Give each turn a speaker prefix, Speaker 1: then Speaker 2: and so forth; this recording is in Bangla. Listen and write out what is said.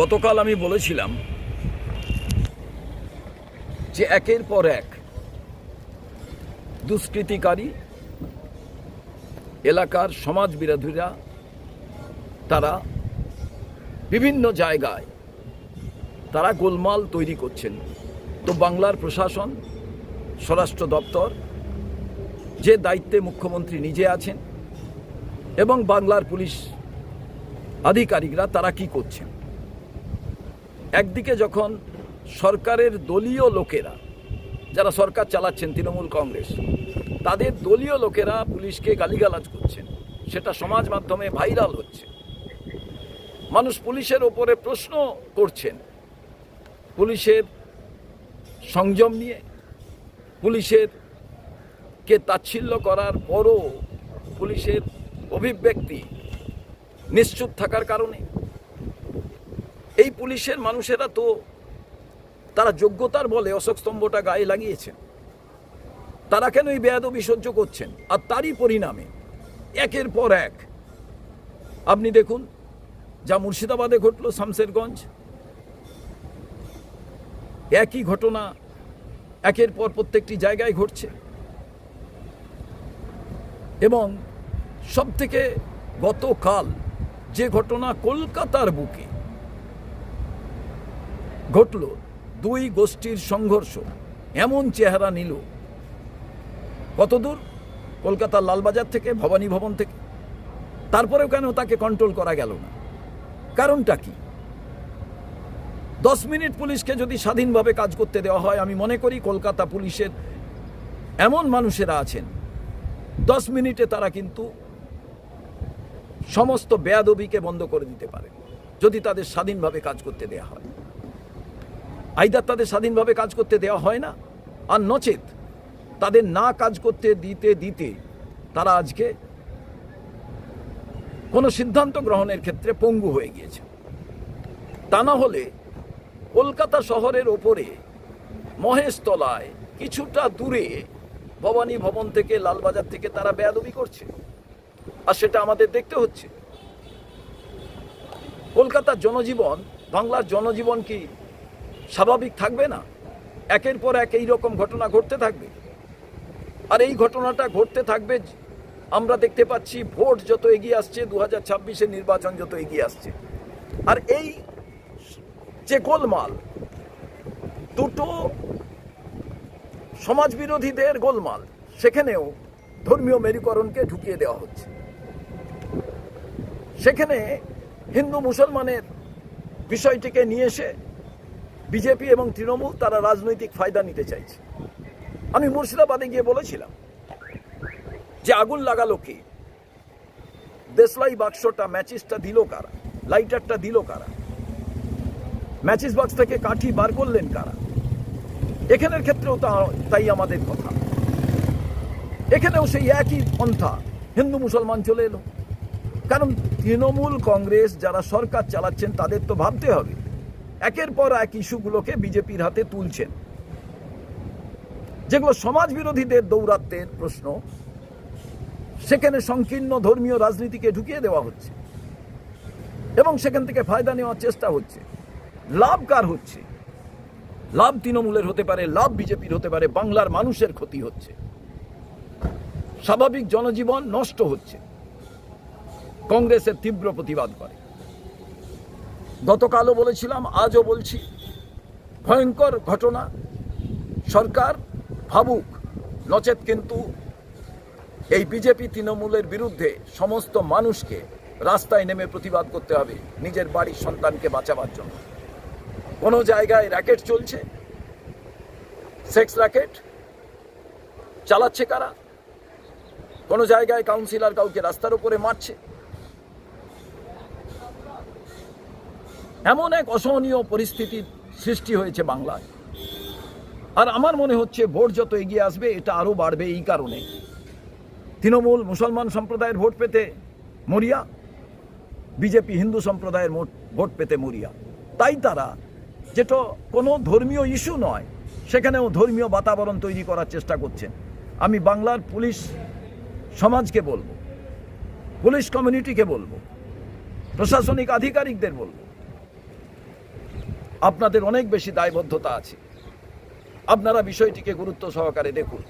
Speaker 1: গতকাল আমি বলেছিলাম যে একের পর এক দুষ্কৃতিকারী এলাকার সমাজ বিরোধীরা তারা বিভিন্ন জায়গায় তারা গোলমাল তৈরি করছেন। তো বাংলার প্রশাসন, স্বরাষ্ট্র দপ্তর যে দায়িত্বে মুখ্যমন্ত্রী নিজে আছেন এবং বাংলার পুলিশ আধিকারিকরা তারা কি করছেন? একদিকে যখন সরকারের দলীয় লোকেরা, যারা সরকার চালাচ্ছেন, তৃণমূল কংগ্রেস, তাদের দলীয় লোকেরা পুলিশকে গালিগালাজ করছেন। সেটা সমাজ মাধ্যমে ভাইরাল হচ্ছে। মানুষ পুলিশের ওপরে প্রশ্ন করছেন। পুলিশের সংযম নিয়ে পুলিশের কে তাচ্ছিল্য করার পরও পুলিশের অভিব্যক্তি নিশ্চুপ থাকার কারণে। এই পুলিশের মানুষেরা তো তারা যোগ্যতার বলে অশোক স্তম্ভটা গায়ে লাগিয়েছেন। তারা কেন এই বেয়াদবি সহ্য করছেন? আর তারই পরিণামে, একের পর এক, আপনি দেখুন, যা মুর্শিদাবাদে ঘটলো শামসেরগঞ্জ একই ঘটনা, একের পর প্রত্যেকটি জায়গায় ঘটছে। এবং সবথেকে গতকাল যে ঘটনা কলকাতার বুকে ঘটল দুই গোষ্ঠীর সংঘর্ষ। এমন চেহারা নিল। কতদূর? কলকাতার লালবাজার থেকে, ভবানী ভবন থেকে। তারপরেও কেন তাকে কন্ট্রোল করা গেল না? কারণটা কি? দশ মিনিট পুলিশকে যদি স্বাধীনভাবে কাজ করতে দেওয়া হয়, আমি মনে করি কলকাতা পুলিশের এমন মানুষেরা আছেন। দশ মিনিটে তারা কিন্তু সমস্ত বেয়াদবিকে বন্ধ করে দিতে পারে, যদি তাদের স্বাধীনভাবে কাজ করতে দেওয়া হয়। আইদার তাদের স্বাধীনভাবে কাজ করতে দেওয়া হয় না। আর নচেত তাদের না কাজ করতে দিতে দিতে তারা আজকে কোনো সিদ্ধান্ত গ্রহণের ক্ষেত্রে পঙ্গু হয়ে গিয়েছে। তা না হলে কলকাতা শহরের ওপরে মহেশতলায় কিছুটা দূরে ভবানী ভবন থেকে লালবাজার থেকে তারা বেয়াদবি করছে। আর সেটা আমাদের দেখতে হচ্ছে। কলকাতার জনজীবন, বাংলার জনজীবন কি স্বাভাবিক থাকবে না। একের পর এক এই রকম ঘটনা ঘটতে থাকবে। আর এই ঘটনাটা ঘটতে থাকবে, আমরা দেখতে পাচ্ছি ভোট যত এগিয়ে আসছে দু হাজার নির্বাচন যত এগিয়ে আসছে। আর এই যে গোলমাল, দুটো সমাজ বিরোধীদের গোলমাল, সেখানেও ধর্মীয় মেরুকরণকে ঢুকিয়ে দেওয়া হচ্ছে। সেখানে হিন্দু মুসলমানের বিষয়টিকে নিয়ে এসে বিজেপি এবং তৃণমূল তারা রাজনৈতিক ফায়দা নিতে চাইছে। আমি মুর্শিদাবাদে গিয়ে বলেছিলাম যে আগুন লাগালো কি? দেশলাই বাক্সটা, ম্যাচিসটা দিল কারা? লাইটারটা দিল কারা? ম্যাচিস বাক্স থেকে কাঠি বার করলেন কারা? এখানের ক্ষেত্রেও তা তাই আমাদের কথা। এখানেও সেই একই পন্থা। হিন্দু মুসলমান চলে এলো। কারণ তৃণমূল কংগ্রেস যারা সরকার চালাচ্ছেন তাদের তো ভাবতে হবে। একের পর এক ইস্যুগুলোকে বিজেপির হাতে তুলছেন। যেগুলো সমাজ বিরোধীদের দৌরাত্মের প্রশ্ন। সেখানে সংকীর্ণ ধর্মীয় রাজনীতিকে ঢুকিয়ে দেওয়া হচ্ছে। এবং সেখান থেকে ফায়দা নেওয়ার চেষ্টা হচ্ছে। লাভ কার হচ্ছে? লাভ তৃণমূলের হতে পারে, লাভ বিজেপির হতে পারে, বাংলার মানুষের ক্ষতি হচ্ছে। স্বাভাবিক জনজীবন নষ্ট হচ্ছে। কংগ্রেসের তীব্র প্রতিবাদ করে। গতকালও বলেছিলাম, আজও বলছি, ভয়ঙ্কর ঘটনা। সরকার ভাবুক, নচেত কিন্তু এই বিজেপি তৃণমূলের বিরুদ্ধে সমস্ত মানুষকে রাস্তায় নেমে প্রতিবাদ করতে হবে, নিজের বাড়ির সন্তানকে বাঁচাবার জন্য। কোনো জায়গায় র্যাকেট চলছে? সেক্স র্যাকেট চালাচ্ছে কারা? কোনো জায়গায় কাউন্সিলর কাউকে রাস্তার উপরে মারছে? এমন এক অসহনীয় পরিস্থিতির সৃষ্টি হয়েছে বাংলায়। আর আমার মনে হচ্ছে ভোট যত এগিয়ে আসবে, এটা আরও বাড়বে এই কারণে। তৃণমূল মুসলমান সম্প্রদায়ের ভোট পেতে মরিয়া, বিজেপি হিন্দু সম্প্রদায়ের ভোট পেতে মরিয়া। তাই তারা যেটা কোনো ধর্মীয় ইস্যু নয়, সেখানেও ধর্মীয় বাতাবরণ তৈরি করার চেষ্টা করছেন। আমি বাংলার পুলিশ সমাজকে বলব, পুলিশ কমিউনিটিকে বলব, প্রশাসনিক আধিকারিকদের বলব আপনাদের অনেক বেশি দায়বদ্ধতা আছে। আপনারা বিষয়টিকে গুরুত্ব সহকারে দেখুন।